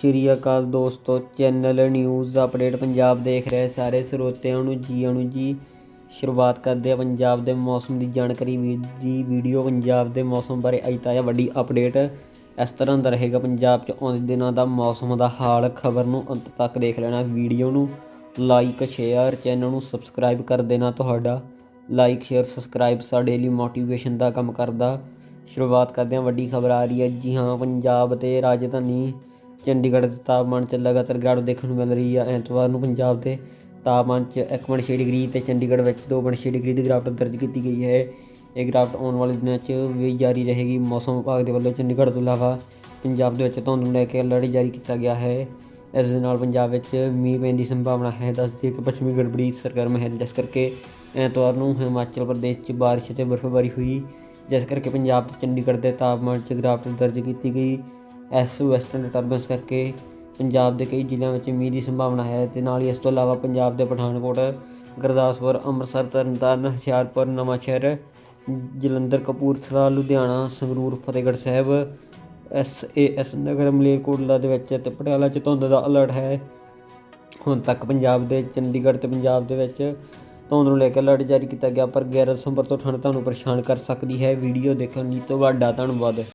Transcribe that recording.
ਸ਼੍ਰੀ ਅਕਾਲ ਦੋਸਤੋ, channel news update Punjab ਦੇਖ ਰਹੇ ਸਾਰੇ ਸਰੋਤਿਆਂ ਨੂੰ ਜੀ ਆਇਆਂ ਜੀ। ਸ਼ੁਰੂਆਤ ਕਰਦੇ ਆ ਪੰਜਾਬ ਦੇ ਮੌਸਮ ਦੀ ਜਾਣਕਾਰੀ ਦੀ ਵੀਡੀਓ ਪੰਜਾਬ ਦੇ ਮੌਸਮ ਬਾਰੇ। ਅੱਜ ਤਾਜ਼ਾ ਵੱਡੀ ਅਪਡੇਟ ਇਸ ਤਰ੍ਹਾਂ ਦਾ ਰਹੇਗਾ, ਪੰਜਾਬ 'ਚ ਆਉਂਦੇ ਦਿਨਾਂ ਦਾ ਮੌਸਮ ਦਾ ਹਾਲ, ਖਬਰ ਨੂੰ ਅੰਤ ਤੱਕ ਦੇਖ ਲੈਣਾ। ਵੀਡੀਓ ਨੂੰ ਲਾਈਕ, ਸ਼ੇਅਰ, ਚੈਨਲ ਨੂੰ ਸਬਸਕ੍ਰਾਈਬ ਕਰ ਦੇਣਾ ਤੁਹਾਡਾ। ਲਾਈਕ, ਸ਼ੇਅਰ, ਸਬਸਕ੍ਰਾਈਬ ਸਾਡੇ ਲਈ ਮੋਟੀਵੇਸ਼ਨ ਦਾ ਕੰਮ ਕਰਦਾ। ਸ਼ੁਰੂਆਤ ਕਰਦੇ ਹਾਂ, ਵੱਡੀ ਖਬਰ ਆ ਰਹੀ ਹੈ ਜੀ ਹਾਂ, ਪੰਜਾਬ ਤੇ ਰਾਜਧਾਨੀ ਚੰਡੀਗੜ੍ਹ ਦੇ ਤਾਪਮਾਨ 'ਚ ਲਗਾਤਾਰ ਗਿਰਾਵਟ ਦੇਖਣ ਨੂੰ ਮਿਲ ਰਹੀ ਹੈ ਐਤਵਾਰ ਨੂੰ ਪੰਜਾਬ ਦੇ ਤਾਪਮਾਨ 'ਚ 1.6 ਡਿਗਰੀ ਤੇ ਚੰਡੀਗੜ੍ਹ ਵਿੱਚ 2.6 ਡਿਗਰੀ ਦੀ ਗਿਰਾਵਟ ਦਰਜ ਕੀਤੀ ਗਈ ਹੈ। ਇਹ ਗਿਰਾਵਟ ਆਉਣ ਵਾਲੇ ਦਿਨਾਂ 'ਚ ਵੀ ਜਾਰੀ ਰਹੇਗੀ। ਮੌਸਮ ਵਿਭਾਗ ਦੇ ਵੱਲੋਂ ਚੰਡੀਗੜ੍ਹ ਤੋਂ ਇਲਾਵਾ ਪੰਜਾਬ ਦੇ ਵਿੱਚ ਧੁੰਦ ਨੂੰ ਲੈ ਕੇ ਅਲਰਟ ਜਾਰੀ ਕੀਤਾ ਗਿਆ ਹੈ। ਇਸ ਦੇ ਨਾਲ ਪੰਜਾਬ ਵਿੱਚ ਮੀਂਹ ਪੈਣ ਦੀ ਸੰਭਾਵਨਾ ਹੈ। ਦੱਸਦੀ ਕਿ ਪੱਛਮੀ ਗੜਬੜੀ, ਸਰਗਰਮ ਹੈ। ਜਿਸ ਕਰਕੇ ਐਤਵਾਰ ਨੂੰ ਹਿਮਾਚਲ ਪ੍ਰਦੇਸ਼ 'ਚ ਬਾਰਿਸ਼ ਤੇ ਬਰਫ਼ਬਾਰੀ ਹੋਈ। ਜਿਸ ਕਰਕੇ ਪੰਜਾਬ ਤੇ ਚੰਡੀਗੜ੍ਹ ਦੇ ਤਾਪਮਾਨ 'ਚ ਗਿਰਾਵਟ ਦਰਜ ਕੀਤੀ ਗਈ। ਐਸ ਵੈਸਟਰਨ ਡਿਸਟਰਬੈਂਸ ਕਰਕੇ ਪੰਜਾਬ ਦੇ ਕਈ ਜ਼ਿਲ੍ਹਿਆਂ ਵਿੱਚ ਮੀਂਹ ਦੀ ਸੰਭਾਵਨਾ ਹੈ ਤੇ ਨਾਲ ਹੀ ਇਸ ਤੋਂ ਇਲਾਵਾ ਪੰਜਾਬ ਦੇ Pathankot, Gurdaspur, Amritsar, Tarn Taran, Hoshiarpur, Nawanshahr, Jalandhar, Kapurthala, Ludhiana, Sangrur, Fatehgarh Sahib S A S Nagar, Malerkotla ਦੇ ਵਿੱਚ ਤੇ ਪਟਿਆਲਾ 'ਚ ਧੁੰਦ ਦਾ ਅਲਰਟ ਹੈ। ਹੁਣ ਤੱਕ ਪੰਜਾਬ ਦੇ ਚੰਡੀਗੜ੍ਹ ਤੇ ਪੰਜਾਬ ਦੇ ਵਿੱਚ ਧੁੰਦ ਨੂੰ ਲੈ ਕੇ ਅਲਰਟ ਜਾਰੀ ਕੀਤਾ ਗਿਆ, ਪਰ 11 ਦਸੰਬਰ ਤੋਂ ਠੰਡ ਤੁਹਾਨੂੰ ਪਰੇਸ਼ਾਨ ਕਰ ਸਕਦੀ ਹੈ। ਵੀਡੀਓ ਦੇਖਣ ਲਈ ਤੁਹਾਡਾ ਧੰਨਵਾਦ।